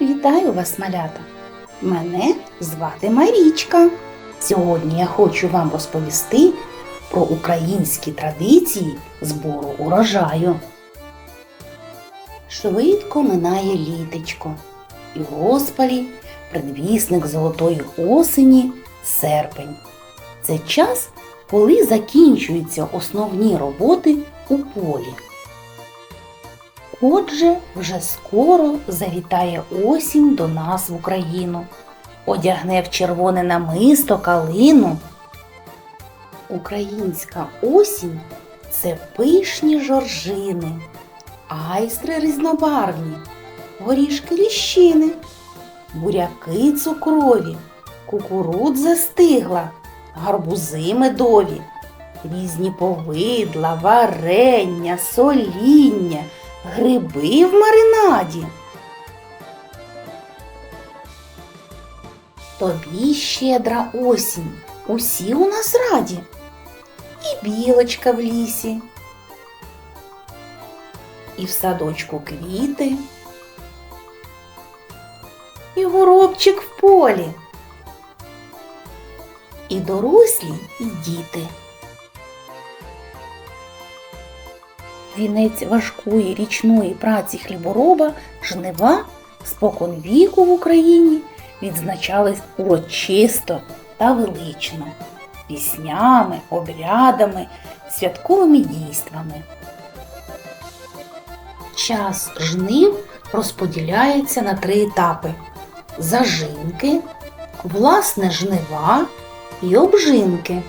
Вітаю вас, малята! Мене звати Марічка. Сьогодні я хочу вам розповісти про українські традиції збору урожаю. Швидко минає літечко, і в розпалі предвісник золотої осені серпень. Це час, коли закінчуються основні роботи у полі. Отже, вже скоро завітає осінь до нас в Україну, одягне в червоне намисто калину. Українська осінь це пишні жоржини, айстри різнобарвні, горішки ліщини, буряки цукрові, кукурудза стигла, гарбузи медові, різні повидла, варення, соління, гриби в маринаді. Тобі щедра осінь, усі у нас раді, і білочка в лісі, і в садочку квіти, і горобчик в полі, і дорослі, і діти. Вінець важкої річної праці хлібороба жнива спокон віку в Україні відзначались урочисто та велично, піснями, обрядами, святковими дійствами. Час жнив розподіляється на три етапи: зажинки, власне жнива і обжинки.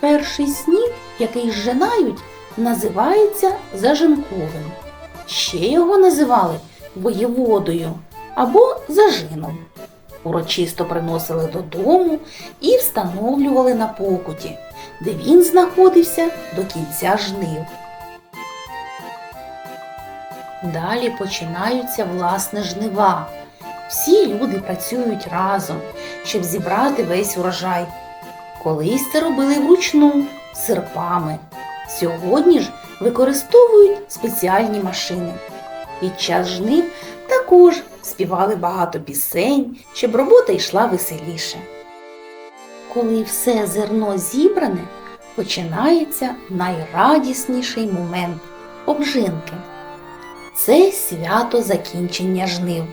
Перший сніп, який зжинають, називається зажинковим. Ще його називали воєводою або зажином. Урочисто приносили додому і встановлювали на покуті, де він знаходився до кінця жнив. Далі починаються власне жнива. Всі люди працюють разом, щоб зібрати весь урожай. Колись це робили вручну, серпами. Сьогодні ж використовують спеціальні машини. Під час жнив також співали багато пісень, щоб робота йшла веселіше. Коли все зерно зібране, починається найрадісніший момент обжинки. Це свято закінчення жнив.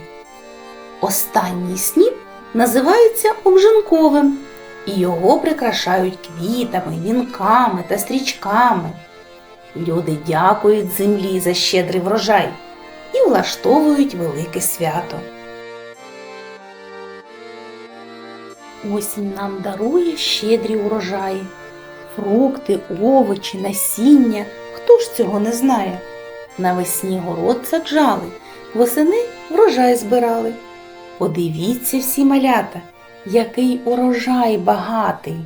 Останній сніп називається обжинковим і його прикрашають квітами, вінками та стрічками. Люди дякують землі за щедрий врожай і влаштовують велике свято. Осінь нам дарує щедрі урожаї, фрукти, овочі, насіння. Хто ж цього не знає? Навесні город саджали, восени врожай збирали. Подивіться всі малята, який урожай багатий.